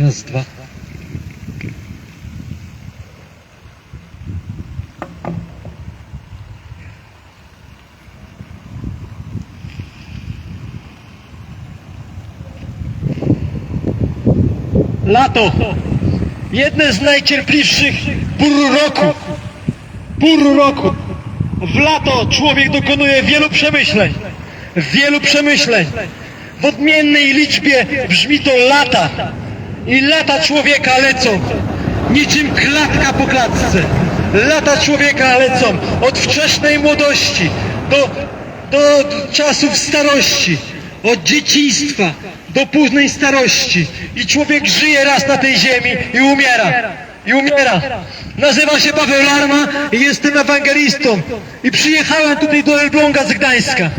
Raz, dwa. Lato. Jedne z najcierpliwszych pór roku. Pór roku. W lato człowiek dokonuje wielu przemyśleń. Wielu przemyśleń. W odmiennej liczbie brzmi to lata. I lata człowieka lecą. Niczym klatka po klatce. Lata człowieka lecą od wczesnej młodości do, do czasów starości. Od dzieciństwa do późnej starości. I człowiek żyje raz na tej ziemi i umiera. I umiera. Nazywa się Paweł Larma i jestem ewangelistą. I przyjechałem tutaj do Elbląga z Gdańska.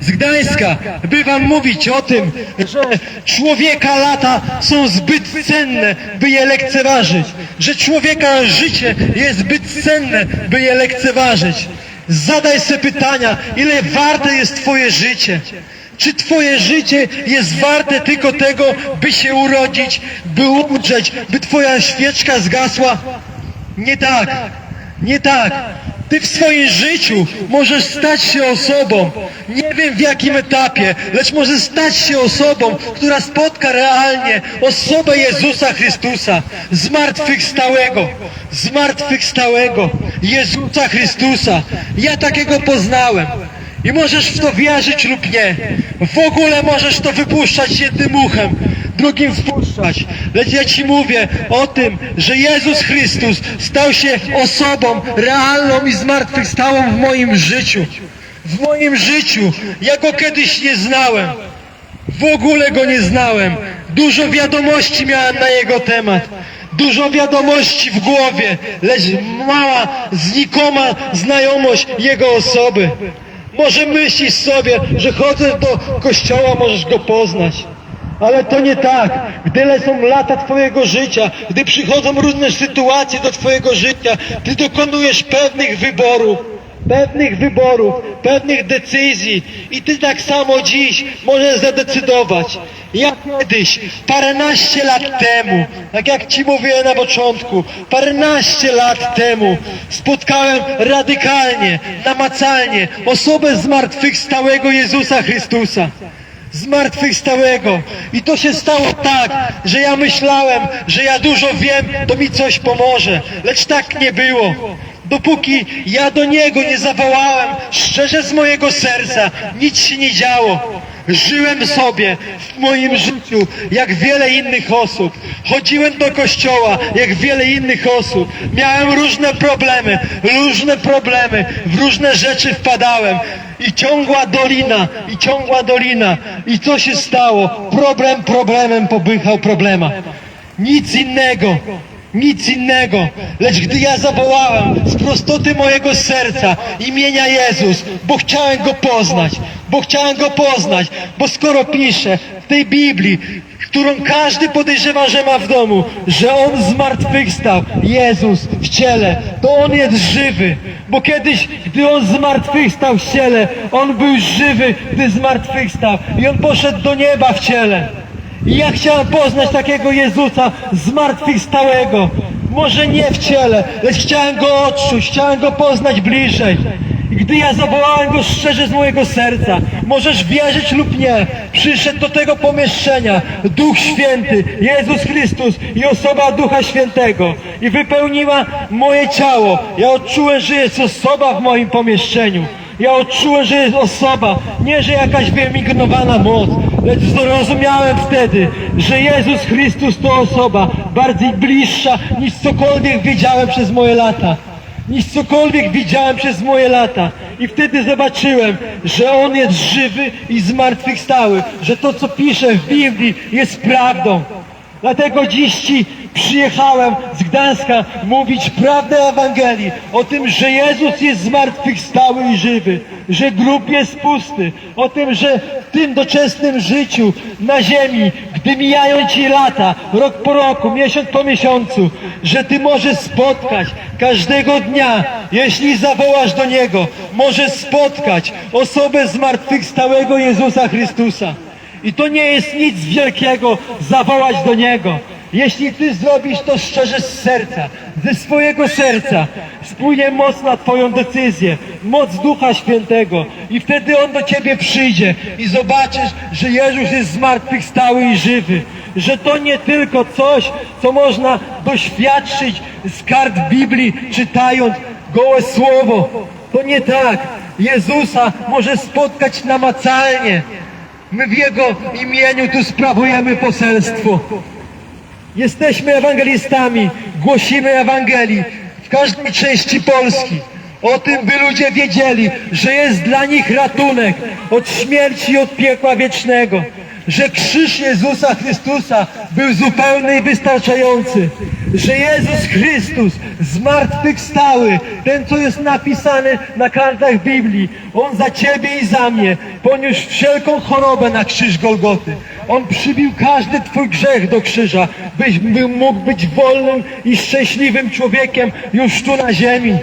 Z Gdańska, by wam mówić o tym, że człowieka lata są zbyt cenne, by je lekceważyć. Że człowieka życie jest zbyt cenne, by je lekceważyć. Zadaj sobie pytania, ile warte jest twoje życie. Czy twoje życie jest warte tylko tego, by się urodzić, by umrzeć, by twoja świeczka zgasła? Nie tak, nie tak. Ty w swoim życiu możesz stać się osobą, nie wiem w jakim etapie, lecz możesz stać się osobą, która spotka realnie osobę Jezusa Chrystusa, zmartwychwstałego, zmartwychwstałego Jezusa Chrystusa. Ja takiego poznałem. I możesz w to wierzyć lub nie. W ogóle możesz to wypuszczać jednym uchem, drugim wpuszczać. Lecz ja Ci mówię o tym, że Jezus Chrystus stał się osobą realną i zmartwychwstałą w moim życiu. W moim życiu. Ja Go kiedyś nie znałem. W ogóle Go nie znałem. Dużo wiadomości miałem na Jego temat. Dużo wiadomości w głowie, lecz mała, znikoma znajomość Jego osoby. Może myślisz sobie, że chodzę do kościoła, możesz go poznać. Ale to nie tak. Gdy lecą lata Twojego życia, gdy przychodzą różne sytuacje do Twojego życia, Ty dokonujesz pewnych wyborów, pewnych wyborów, pewnych decyzji i Ty tak samo dziś możesz zadecydować. Ja kiedyś, paręnaście lat temu, tak jak Ci mówiłem na początku, paręnaście lat temu spotkałem radykalnie, namacalnie osobę zmartwychwstałego Jezusa Chrystusa zmartwychwstałego. I to się stało tak, że ja myślałem, że ja dużo wiem, to mi coś pomoże. Lecz tak nie było. Dopóki ja do Niego nie zawołałem szczerze z mojego serca, nic się nie działo. Żyłem sobie w moim życiu jak wiele innych osób. Chodziłem do kościoła jak wiele innych osób. Miałem różne problemy, różne problemy, w różne rzeczy wpadałem. I ciągła dolina, i ciągła dolina. I co się stało? Problem problemem popychał problema. Nic innego. Nic innego, lecz gdy ja zawołałem z prostoty mojego serca imienia Jezus, bo chciałem Go poznać, bo chciałem Go poznać, bo skoro pisze w tej Biblii, którą każdy podejrzewa, że ma w domu, że On zmartwychwstał, Jezus w ciele, to On jest żywy, bo kiedyś, gdy On zmartwychwstał w ciele, On był żywy, gdy zmartwychwstał. I On poszedł do nieba w ciele. I ja chciałem poznać takiego Jezusa zmartwychwstałego. Może nie w ciele, lecz chciałem Go odczuć, chciałem Go poznać bliżej. I gdy ja zawołałem Go szczerze z mojego serca, możesz wierzyć lub nie, przyszedł do tego pomieszczenia Duch Święty, Jezus Chrystus i osoba Ducha Świętego i wypełniła moje ciało. Ja odczułem, że jest osoba w moim pomieszczeniu. Ja odczułem, że jest osoba, nie że jakaś wyemignowana moc, lecz zrozumiałem wtedy, że Jezus Chrystus to osoba bardziej bliższa niż cokolwiek wiedziałem przez moje lata. Niż cokolwiek widziałem przez moje lata. I wtedy zobaczyłem, że On jest żywy i zmartwychwstały, że to co pisze w Biblii jest prawdą. Dlatego dziś Ci przyjechałem z Gdańska mówić prawdę Ewangelii o tym, że Jezus jest zmartwychwstały i żywy, że grób jest pusty, o tym, że w tym doczesnym życiu na ziemi, gdy mijają Ci lata, rok po roku, miesiąc po miesiącu, że Ty możesz spotkać każdego dnia, jeśli zawołasz do Niego, możesz spotkać osobę zmartwychwstałego Jezusa Chrystusa. I to nie jest nic wielkiego zawołać do Niego. Jeśli Ty zrobisz to szczerze z serca, ze swojego serca, spłynie moc na Twoją decyzję, moc Ducha Świętego i wtedy On do Ciebie przyjdzie i zobaczysz, że Jezus jest zmartwychwstały i żywy, że to nie tylko coś, co można doświadczyć z kart Biblii, czytając gołe Słowo. To nie tak. Jezusa może spotkać namacalnie. My w Jego imieniu tu sprawujemy poselstwo. Jesteśmy ewangelistami, głosimy Ewangelii w każdej części Polski. O tym, by ludzie wiedzieli, że jest dla nich ratunek od śmierci i od piekła wiecznego. Że krzyż Jezusa Chrystusa był zupełny i wystarczający. Że Jezus Chrystus zmartwychwstały, ten co jest napisany na kartach Biblii. On za Ciebie i za mnie poniósł wszelką chorobę na krzyż Golgoty. On przybił każdy Twój grzech do krzyża, byś by mógł być wolnym i szczęśliwym człowiekiem już tu na ziemi.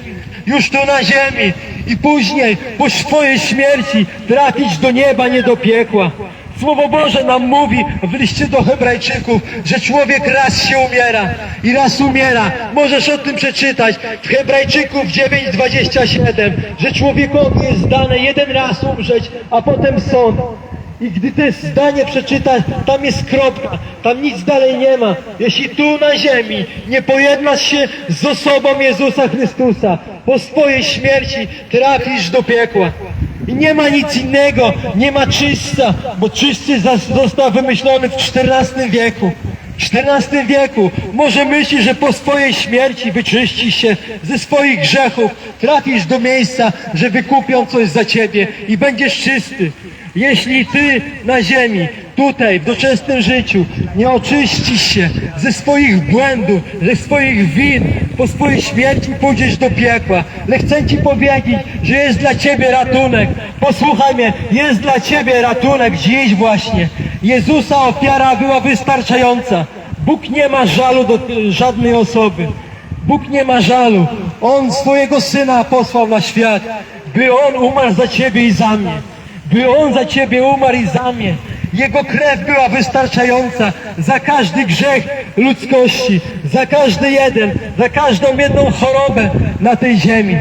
Już tu na ziemi i później po swojej śmierci trafić do nieba, nie do piekła. Słowo Boże nam mówi w liście do Hebrajczyków, że człowiek raz się umiera i raz umiera. Możesz o tym przeczytać w Hebrajczyków 9:27, że człowiekowi jest dane jeden raz umrzeć, a potem sąd. I gdy to zdanie przeczytasz, tam jest kropka, tam nic dalej nie ma. Jeśli tu na ziemi nie pojednasz się z osobą Jezusa Chrystusa, po swojej śmierci trafisz do piekła. I nie ma nic innego, nie ma czyśćca, bo czyśćcy zas- został wymyślony w XIV wieku. XIV wieku może myśli, że po swojej śmierci wyczyścisz się ze swoich grzechów, trafisz do miejsca, że wykupią coś za ciebie i będziesz czysty. Jeśli ty na ziemi, tutaj, w doczesnym życiu, nie oczyścisz się ze swoich błędów, ze swoich win, po swojej śmierci pójdziesz do piekła. Ale chcę ci powiedzieć, że jest dla ciebie ratunek. Posłuchaj mnie, jest dla ciebie ratunek dziś właśnie. Jezusa ofiara była wystarczająca. Bóg nie ma żalu do żadnej osoby. Bóg nie ma żalu. On swojego Syna posłał na świat, by On umarł za Ciebie i za mnie. By On za Ciebie umarł i za mnie. Jego krew była wystarczająca za każdy grzech ludzkości, za każdy jeden, za każdą jedną chorobę na tej ziemi.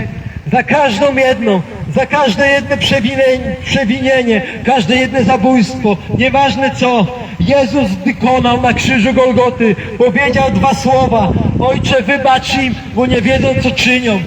Za każdą jedną, za każde jedno przewinienie, przewinienie, każde jedno zabójstwo, nieważne co, Jezus wykonał na krzyżu Golgoty, powiedział dwa słowa, Ojcze wybacz im, bo nie wiedzą co czynią.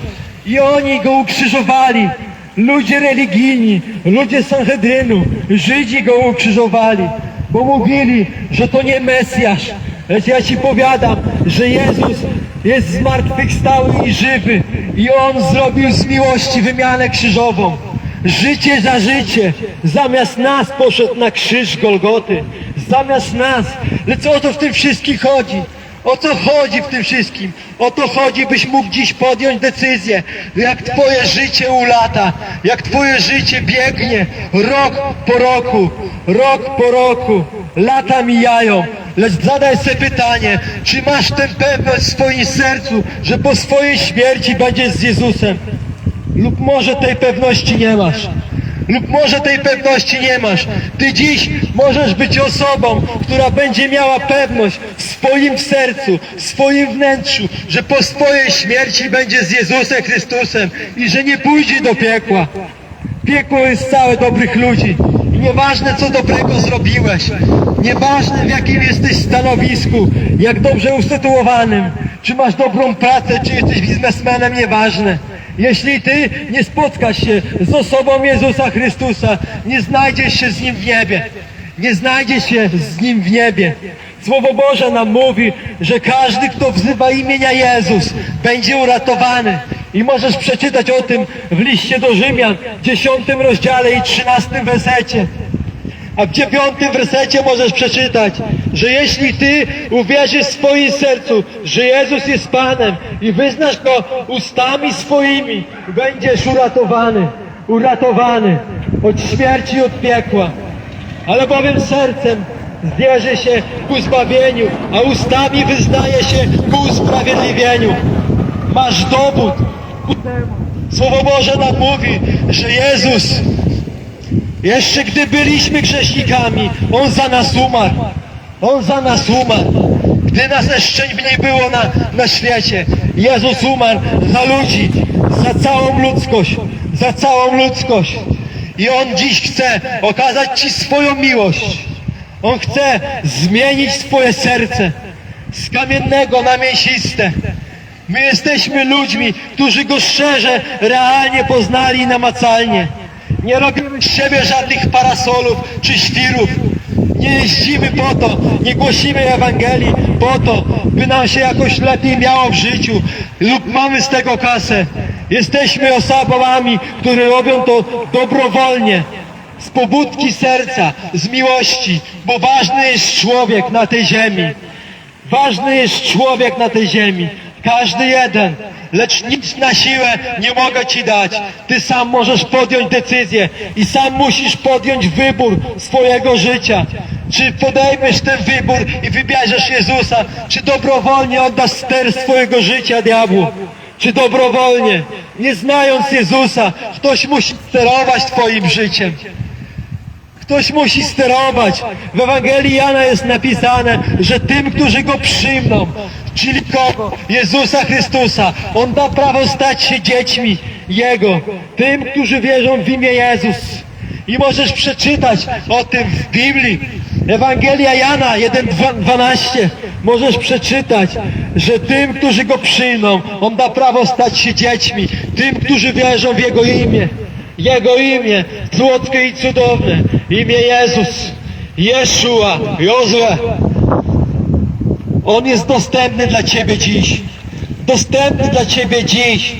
I oni Go ukrzyżowali, ludzie religijni, ludzie Sanhedrynu, Żydzi Go ukrzyżowali, bo mówili, że to nie Mesjasz. Lecz ja Ci powiadam, że Jezus jest zmartwychwstały i żywy i On zrobił z miłości wymianę krzyżową. Życie za życie. Zamiast nas poszedł na krzyż Golgoty. Zamiast nas. Lecz o to w tym wszystkim chodzi. O co chodzi w tym wszystkim? O to chodzi, byś mógł dziś podjąć decyzję, jak twoje życie ulata, jak twoje życie biegnie, rok po roku, rok po roku, lata mijają. Lecz zadaj sobie pytanie, czy masz tę pewność w swoim sercu, że po swojej śmierci będziesz z Jezusem? Lub może tej pewności nie masz. Lub może tej pewności nie masz. Ty dziś możesz być osobą, która będzie miała pewność w swoim sercu, w swoim wnętrzu, że po swojej śmierci będzie z Jezusem Chrystusem i że nie pójdzie do piekła. Piekło jest całe dobrych ludzi. Nieważne co dobrego zrobiłeś, nieważne w jakim jesteś stanowisku, jak dobrze usytuowanym, czy masz dobrą pracę, czy jesteś biznesmenem, nieważne. Jeśli ty nie spotkasz się z osobą Jezusa Chrystusa, nie znajdziesz się z Nim w niebie. Nie znajdziesz się z Nim w niebie. Słowo Boże nam mówi, że każdy, kto wzywa imienia Jezus, będzie uratowany. I możesz przeczytać o tym w liście do Rzymian, 10 rozdziale i 13 wersecie. A w dziewiątym wersecie możesz przeczytać, że jeśli ty uwierzysz w swoim sercu, że Jezus jest Panem i wyznasz Go ustami swoimi, będziesz uratowany, uratowany od śmierci i od piekła. Ale bowiem sercem wierzy się ku zbawieniu, a ustami wyznaje się ku usprawiedliwieniu. Masz dowód. Słowo Boże nam mówi, że Jezus jeszcze gdy byliśmy grzesznikami, On za nas umarł. On za nas umarł. gdy nas jeszcze nie było na, na świecie. Jezus umarł za ludzi, za całą ludzkość, za całą ludzkość. I On dziś chce okazać Ci swoją miłość. On chce zmienić Twoje serce z kamiennego na mięsiste. My jesteśmy ludźmi, którzy Go szczerze, realnie poznali namacalnie. Nie robimy z siebie żadnych parasolów czy świrów. Nie jeździmy po to, nie głosimy Ewangelii po to, by nam się jakoś lepiej miało w życiu lub mamy z tego kasę. Jesteśmy osobami, które robią to dobrowolnie, z pobudki serca, z miłości, bo ważny jest człowiek na tej ziemi. Ważny jest człowiek na tej ziemi. Każdy jeden. Lecz nic na siłę nie mogę Ci dać. Ty sam możesz podjąć decyzję i sam musisz podjąć wybór swojego życia. Czy podejmiesz ten wybór i wybierzesz Jezusa, czy dobrowolnie oddasz ster swojego życia diabłu? Czy dobrowolnie, nie znając Jezusa, ktoś musi sterować Twoim życiem. Ktoś musi sterować. W Ewangelii Jana jest napisane, że tym, którzy Go przyjmą, czyli kogo? Jezusa Chrystusa. On da prawo stać się dziećmi Jego. Tym, którzy wierzą w imię Jezus. I możesz przeczytać o tym w Biblii. Ewangelia Jana 1,12 możesz przeczytać, że tym, którzy Go przyjmą, On da prawo stać się dziećmi. Tym, którzy wierzą w Jego imię. Jego imię, słodkie i cudowne, imię Jezus, Jeszua, Jozue. On jest dostępny dla Ciebie dziś. Dostępny dla Ciebie dziś.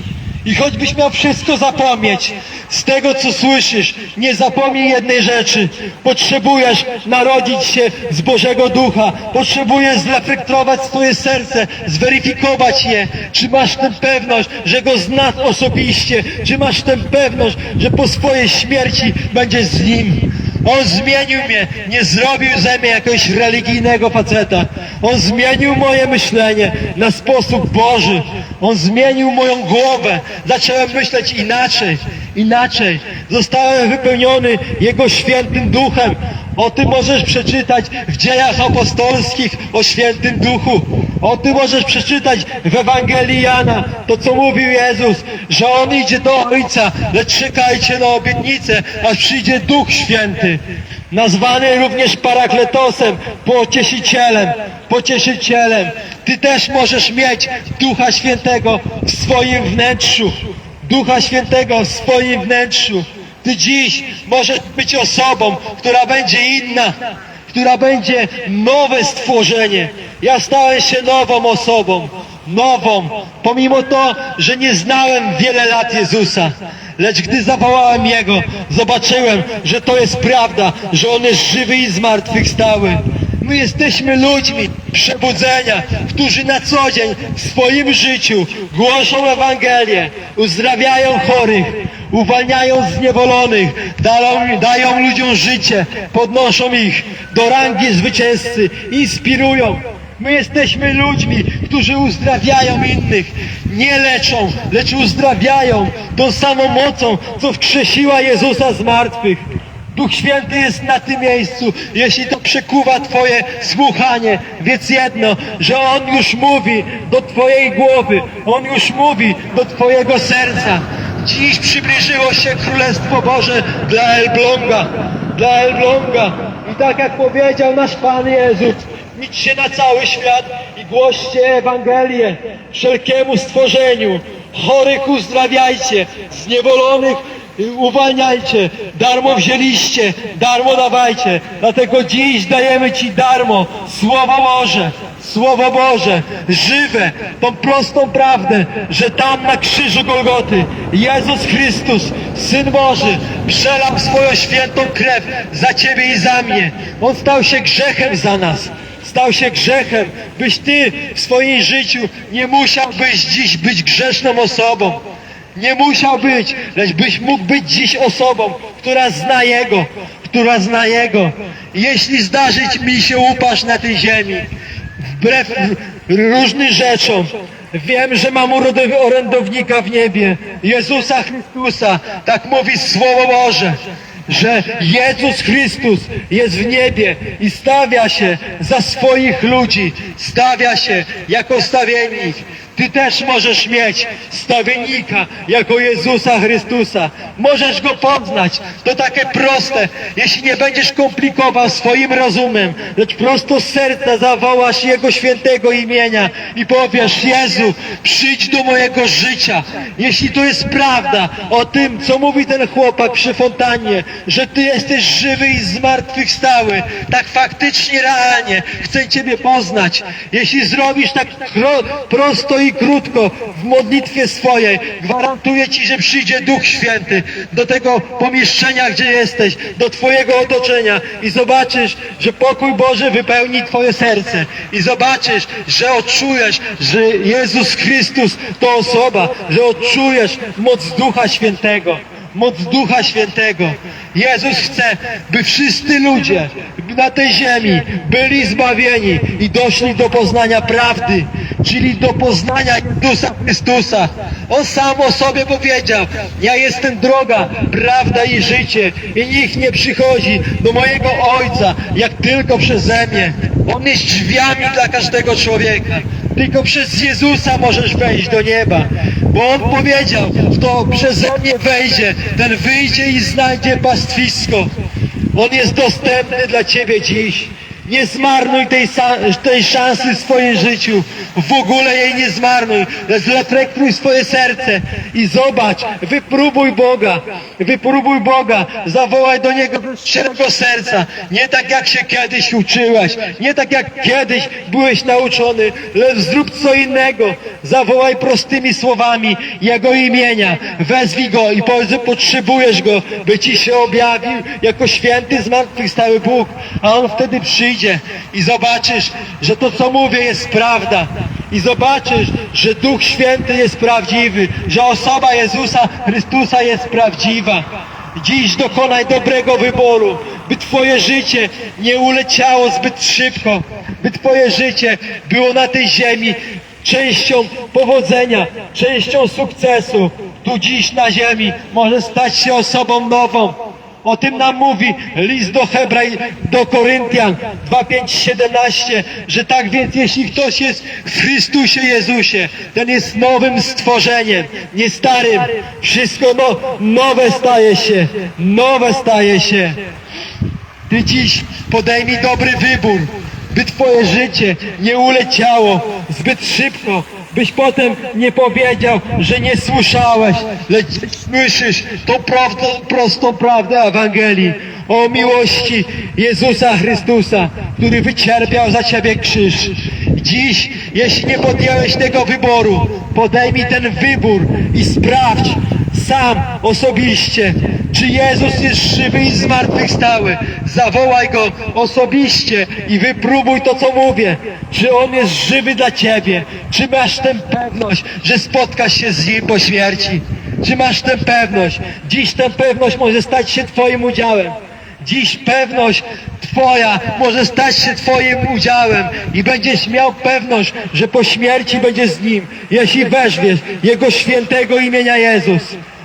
I choćbyś miał wszystko zapomnieć z tego, co słyszysz, nie zapomnij jednej rzeczy. Potrzebujesz narodzić się z Bożego Ducha. Potrzebujesz zreflektować swoje serce, zweryfikować je. Czy masz tę pewność, że Go znasz osobiście? Czy masz tę pewność, że po swojej śmierci będziesz z Nim? On zmienił mnie, nie zrobił ze mnie jakiegoś religijnego faceta. On zmienił moje myślenie na sposób Boży. On zmienił moją głowę. Zacząłem myśleć inaczej, inaczej. Zostałem wypełniony Jego świętym duchem. O tym możesz przeczytać w dziejach apostolskich o świętym duchu. O tym możesz przeczytać w Ewangelii Jana. To co mówił Jezus, że On idzie do Ojca, lecz czekajcie na obietnicę, aż przyjdzie Duch Święty. Nazwany również Parakletosem, pociesicielem, pociesicielem. Ty też możesz mieć Ducha Świętego w swoim wnętrzu. Ducha Świętego w swoim wnętrzu. Ty dziś możesz być osobą, która będzie inna, która będzie nowe stworzenie. Ja stałem się nową osobą, nową, pomimo to, że nie znałem wiele lat Jezusa. Lecz gdy zawołałem Jego, zobaczyłem, że to jest prawda, że On jest żywy i zmartwychwstały. My jesteśmy ludźmi przebudzenia, którzy na co dzień w swoim życiu głoszą Ewangelię, uzdrawiają chorych, uwalniają zniewolonych, dają, dają ludziom życie, podnoszą ich do rangi zwycięzcy, inspirują. My jesteśmy ludźmi, którzy uzdrawiają innych, nie leczą, lecz uzdrawiają tą samą mocą, co wkrzesiła Jezusa z martwych. Duch Święty jest na tym miejscu. Jeśli to przekuwa Twoje słuchanie, wiedz jedno, że On już mówi do Twojej głowy, On już mówi do Twojego serca. Dziś przybliżyło się Królestwo Boże dla Elbląga, dla Elbląga. I tak jak powiedział nasz Pan Jezus, idźcie na cały świat i głoście Ewangelię wszelkiemu stworzeniu. Chorych uzdrawiajcie, zniewolonych uwalniajcie, darmo wzięliście, darmo dawajcie. Dlatego dziś dajemy Ci darmo Słowo Boże, Słowo Boże, żywe, tą prostą prawdę, że tam na krzyżu Golgoty Jezus Chrystus, Syn Boży, przelał swoją świętą krew za Ciebie i za mnie. On stał się grzechem za nas. Stał się grzechem, byś Ty w swoim życiu nie musiałbyś dziś być grzeszną osobą. Nie musiał być, lecz byś mógł być dziś osobą, która zna Jego, która zna Jego. Jeśli zdarzyć mi się upaść na tej ziemi, wbrew różnym rzeczom, wiem, że mam orędownika w niebie, Jezusa Chrystusa, tak mówi Słowo Boże. że Jezus Chrystus jest w niebie i stawia się za swoich ludzi, stawia się jako stawiennik. Ty też możesz mieć stawiennika jako Jezusa Chrystusa. Możesz Go poznać. To takie proste. Jeśli nie będziesz komplikował swoim rozumem, lecz prosto z serca zawołasz Jego świętego imienia i powiesz, Jezu, przyjdź do mojego życia. Jeśli to jest prawda o tym, co mówi ten chłopak przy fontannie, że Ty jesteś żywy i zmartwychwstały, tak faktycznie, realnie chcę Ciebie poznać. Jeśli zrobisz tak prosto i krótko w modlitwie swojej, gwarantuję Ci, że przyjdzie Duch Święty do tego pomieszczenia, gdzie jesteś, do Twojego otoczenia i zobaczysz, że pokój Boży wypełni Twoje serce. I zobaczysz, że odczujesz, że Jezus Chrystus to osoba, że odczujesz moc Ducha Świętego moc Ducha Świętego. Jezus chce, by wszyscy ludzie na tej ziemi byli zbawieni i doszli do poznania prawdy, czyli do poznania Jezusa Chrystusa. On sam o sobie powiedział, ja jestem droga, prawda i życie i nikt nie przychodzi do mojego Ojca, jak tylko przeze mnie. On jest drzwiami dla każdego człowieka. Tylko przez Jezusa możesz wejść do nieba. Bo On powiedział, kto przeze mnie wejdzie, ten wyjdzie i znajdzie pastwisko. On jest dostępny dla Ciebie dziś. Nie zmarnuj tej, tej szansy w swoim życiu. W ogóle jej nie zmarnuj. Zreflektuj swoje serce i zobacz, wypróbuj Boga. Wypróbuj Boga. Zawołaj do Niego z szczerego serca. Nie tak jak się kiedyś uczyłeś. Nie tak jak kiedyś byłeś nauczony. Lecz zrób co innego. Zawołaj prostymi słowami Jego imienia. Wezwij Go i powiedz, że potrzebujesz Go, by Ci się objawił jako święty zmartwychwstały Bóg. A On wtedy przyjdzie i zobaczysz, że to co mówię jest prawda. I zobaczysz, że Duch Święty jest prawdziwy, że osoba Jezusa Chrystusa jest prawdziwa. Dziś dokonaj dobrego wyboru, by Twoje życie nie uleciało zbyt szybko, by Twoje życie było na tej ziemi częścią powodzenia, częścią sukcesu. Tu dziś na ziemi może stać się osobą nową. O tym nam mówi list do Hebraj, do Koryntian 2.5.17, że tak więc jeśli ktoś jest w Chrystusie Jezusie, ten jest nowym stworzeniem, nie starym. Wszystko no, nowe staje się, nowe staje się. Ty dziś podejmij dobry wybór, by Twoje życie nie uleciało zbyt szybko, byś potem nie powiedział, że nie słyszałeś, lecz słyszysz tą prawdę, prostą prawdę Ewangelii o miłości Jezusa Chrystusa, który wycierpiał za Ciebie krzyż. Dziś, jeśli nie podjąłeś tego wyboru, podejmij ten wybór i sprawdź, sam osobiście, czy Jezus jest żywy i zmartwychwstały. Zawołaj Go osobiście i wypróbuj to, co mówię. Czy On jest żywy dla Ciebie? Czy masz tę pewność, że spotkasz się z Nim po śmierci? Czy masz tę pewność? Dziś tę pewność może stać się Twoim udziałem. Dziś pewność Twoja może stać się Twoim udziałem i będziesz miał pewność, że po śmierci będziesz z Nim, jeśli weźmiesz Jego świętego imienia Jezus.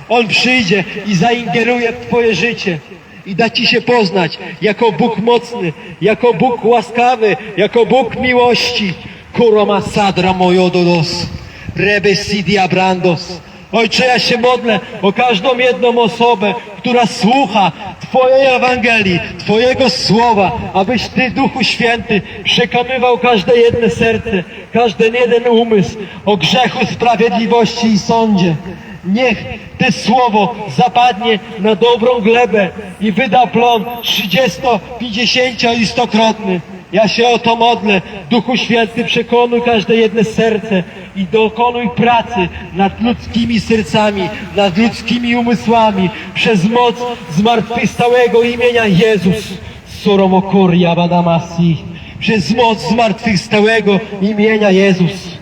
On przyjdzie i zaingeruje w Twoje życie i da Ci się poznać jako Bóg mocny, jako Bóg łaskawy, jako Bóg miłości. Kuroma sadra mojododos, rebe sidia brandos. Ojcze, ja się modlę o każdą jedną osobę, która słucha Twojej Ewangelii, Twojego Słowa, abyś Ty, Duchu Święty, przekonywał każde jedno serce, każdy jeden umysł o grzechu, sprawiedliwości i sądzie. Niech te słowo zapadnie na dobrą glebę i wyda plon 30, 50 i stokrotny. Ja się o to modlę. Duchu Święty, przekonuj każde jedno serce i dokonuj pracy nad ludzkimi sercami, nad ludzkimi umysłami przez moc zmartwychwstałego imienia Jezus. Soromokoria Badamasi. Przez moc zmartwychwstałego imienia Jezus.